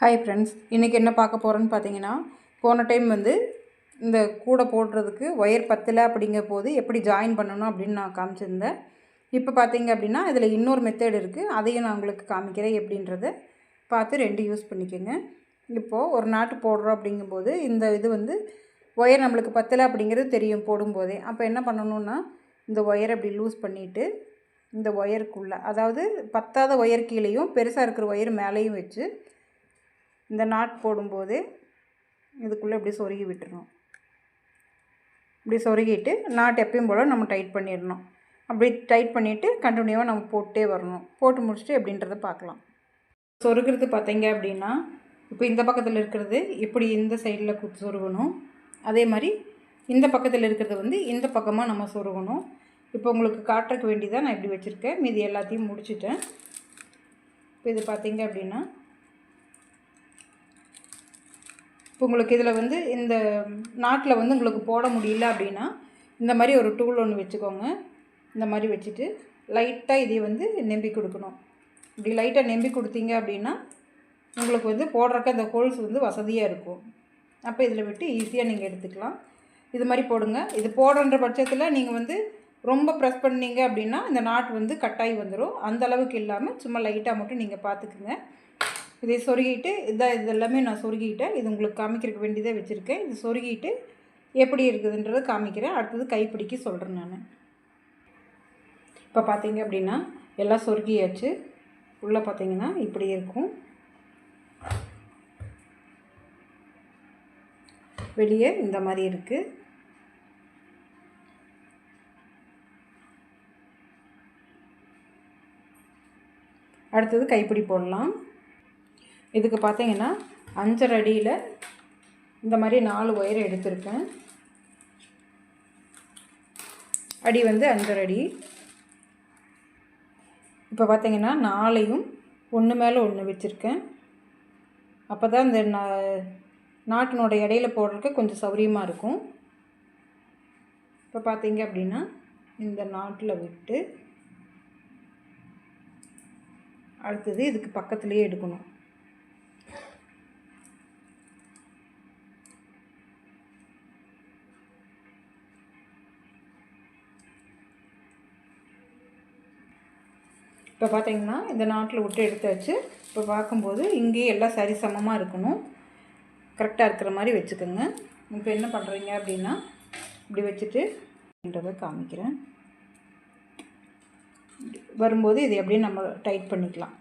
Hi friends இன்றைக்கி என்ன பார்க்க போகிறோன்னு பார்த்தீங்கன்னா போன டைம் வந்து இந்த கூடை போடுறதுக்கு ஒயர் பத்தலை அப்படிங்கிற போது எப்படி ஜாயின் பண்ணணும் அப்படின்னு நான் காமிச்சிருந்தேன். இப்போ பார்த்தீங்க அப்படின்னா இதில் இன்னொரு மெத்தட் இருக்குது அதையும் நான் உங்களுக்கு காமிக்கிறேன் எப்படின்றத பார்த்து ரெண்டு யூஸ் பண்ணிக்கோங்க. இப்போது ஒரு நாட்டு போடுறோம் அப்படிங்கும்போது இந்த இது வந்து ஒயர் நம்மளுக்கு பத்தலை அப்படிங்கிறது தெரியும் போடும்போதே. அப்போ என்ன பண்ணணுன்னா இந்த ஒயர் அப்படி லூஸ் பண்ணிவிட்டு இந்த ஒயருக்குள்ளே அதாவது பத்தாத ஒயர் கீழேயும் பெருசாக இருக்கிற ஒயர் மேலேயும் வச்சு இந்த நாட் போடும்போது இதுக்குள்ளே இப்படி சொருகி விட்டுறணும். இப்படி சொருகிட்டு நாட் எப்பயும் போல் நம்ம டைட் பண்ணிடணும். அப்படி டைட் பண்ணிவிட்டு கண்டினியூவாக நம்ம போட்டே வரணும். போட்டு முடிச்சுட்டு எப்படின்றத பார்க்கலாம். சொருகிறது பார்த்தீங்க அப்படின்னா இப்போ இந்த பக்கத்தில் இருக்கிறது இப்படி இந்த சைடில் குத்து சொருகணும். அதே மாதிரி இந்த பக்கத்தில் இருக்கிறது வந்து இந்த பக்கமாக நம்ம சொருகணும். இப்போ உங்களுக்கு காட்டுறக்கு தான் நான் இப்படி வச்சுருக்கேன். மீதி எல்லாத்தையும் முடிச்சிட்டேன். இப்போ இது பார்த்தீங்க அப்படின்னா இப்போ உங்களுக்கு இதில் வந்து இந்த நாட்டில் வந்து உங்களுக்கு போட முடியல அப்படின்னா இந்த மாதிரி ஒரு டூல் ஒன்று வச்சுக்கோங்க. இந்த மாதிரி வச்சுட்டு லைட்டாக இதை வந்து நெம்பி கொடுக்கணும். இப்படி லைட்டாக நெம்பி கொடுத்தீங்க அப்படின்னா உங்களுக்கு வந்து போடுறக்க அந்த ஹோல்ஸ் வந்து வசதியாக இருக்கும். அப்போ இதில் விட்டு ஈஸியாக நீங்கள் எடுத்துக்கலாம். இது மாதிரி போடுங்க. இது போடுற பட்சத்தில் நீங்கள் வந்து ரொம்ப ப்ரெஸ் பண்ணீங்க அப்படின்னா இந்த நாட் வந்து கட்டாயி வந்துடும் அந்த அளவுக்கு இல்லாமல் சும்மா லைட்டாக மட்டும் நீங்கள் பார்த்துக்குங்க. இதை சொருகிட்டு இதான் இது எல்லாமே நான் சொருகிட்டேன். இது உங்களுக்கு காமிக்கிறதுக்கு வேண்டியதாக வச்சுருக்கேன். இது சொருகிட்டு எப்படி இருக்குதுன்றதை காமிக்கிறேன். அடுத்தது கைப்பிடிக்க சொல்கிறேன் நான். இப்போ பார்த்தீங்க அப்படின்னா எல்லாம் சொருகியாச்சு. உள்ளே பார்த்தீங்கன்னா இப்படி இருக்கும். வெளியே இந்த மாதிரி இருக்குது அடுத்தது கைப்பிடி போடலாம். இதுக்கு பார்த்தீங்கன்னா அஞ்சரை அடியில் இந்த மாதிரி நாலு ஒயர் எடுத்திருக்கேன். அடி வந்து அஞ்சரை அடி. இப்போ பார்த்தீங்கன்னா நாளையும் ஒன்று மேலே ஒன்று வச்சுருக்கேன். அப்போ தான் இந்த நாட்டினோட இடையில போடுறதுக்கு கொஞ்சம் சௌரியமாக இருக்கும். இப்போ பார்த்தீங்க அப்படின்னா இந்த நாட்டில் விட்டு அடுத்தது இதுக்கு பக்கத்துலேயே எடுக்கணும். இப்போ பார்த்தீங்கன்னா இந்த நாட்டில் விட்டு எடுத்தாச்சு இப்போ பார்க்கும்போது இங்கேயே எல்லாம் சரி சமமாக இருக்கணும். கரெக்டாக இருக்கிற மாதிரி வச்சுக்கோங்க. இப்போ என்ன பண்ணுறீங்க அப்படின்னா இப்படி வச்சுட்டு காமிக்கிறேன். வரும்போது இது அப்படியே நம்ம டைட் பண்ணிக்கலாம்.